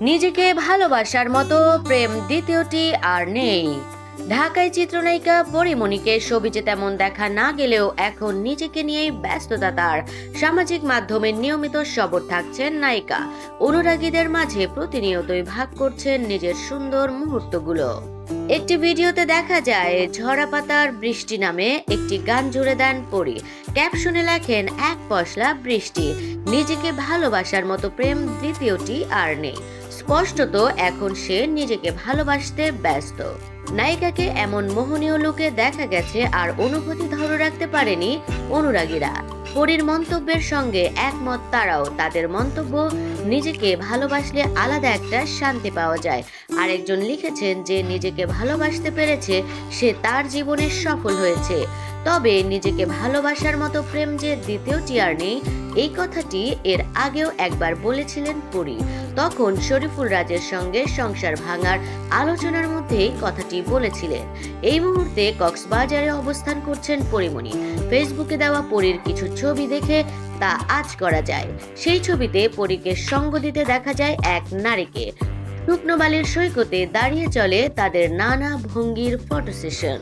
নিজেকে ভালোবাসার মতো, প্রেম দ্বিতীয়টি আর নেই। ঢাকায় চিত্রনায়িকা পরিমণিকে ছবিতে তেমন দেখা না গেলেও এখন নিজেকে নিয়েই ব্যস্ততা তার। সামাজিক মাধ্যমে নিয়মিত সবর থাকছেন নায়িকা। অনুরাগীদের মাঝে প্রতিনিয়তই ভাগ করছেন নিজের সুন্দর মুহূর্তগুলো। একটি ভিডিওতে দেখা যায় ঝরা পাতার বৃষ্টি নামে একটি গান জুড়ে দেন পরি। ক্যাপশনে লেখেন, এক পশলা বৃষ্টি। নিজেকে ভালোবাসার মতো প্রেম দ্বিতীয়টি আর নেই। স্পষ্টত এখন সে নিজেকে ভালোবাসতে ব্যস্ত। নায়িকাকে এমন মোহনীয় লুকে দেখা গেছে আর অনুভূতি ধরে রাখতে পারেনি অনুরাগীরা। পরীর মন্তব্যের সঙ্গে একমত তারাও। তাদের মন্তব্য, নিজেকে ভালোবাসলে আলাদা একটা শান্তি পাওয়া যায়। আরেকজন লিখেছেন যে, নিজেকে ভালোবাসতে পেরেছে সে তার জীবনে সফল হয়েছে। তবে নিজেকে ভালোবাসার মতো প্রেম যে দ্বিতীয়টি আর নেই, এই কথাটি এর আগেও একবার বলেছিলেন পুরী। তখন শরীফুল রাজের সঙ্গে সংসার ভাঙার আলোচনার মধ্যেই কথাটি বলেছিলেন। এই মুহূর্তে কক্সবাজারে অবস্থান করছেন পরিমণি। ফেসবুকে দেওয়া পরীর কিছু ছবি দেখে তা আজ করা যায়। সেই ছবিতে পরীকে সঙ্গ দিতে দেখা যায় এক নারীকে। শুকনো বালির সৈকতে দাঁড়িয়ে চলে তাদের নানা ভঙ্গির ফটো সেশন।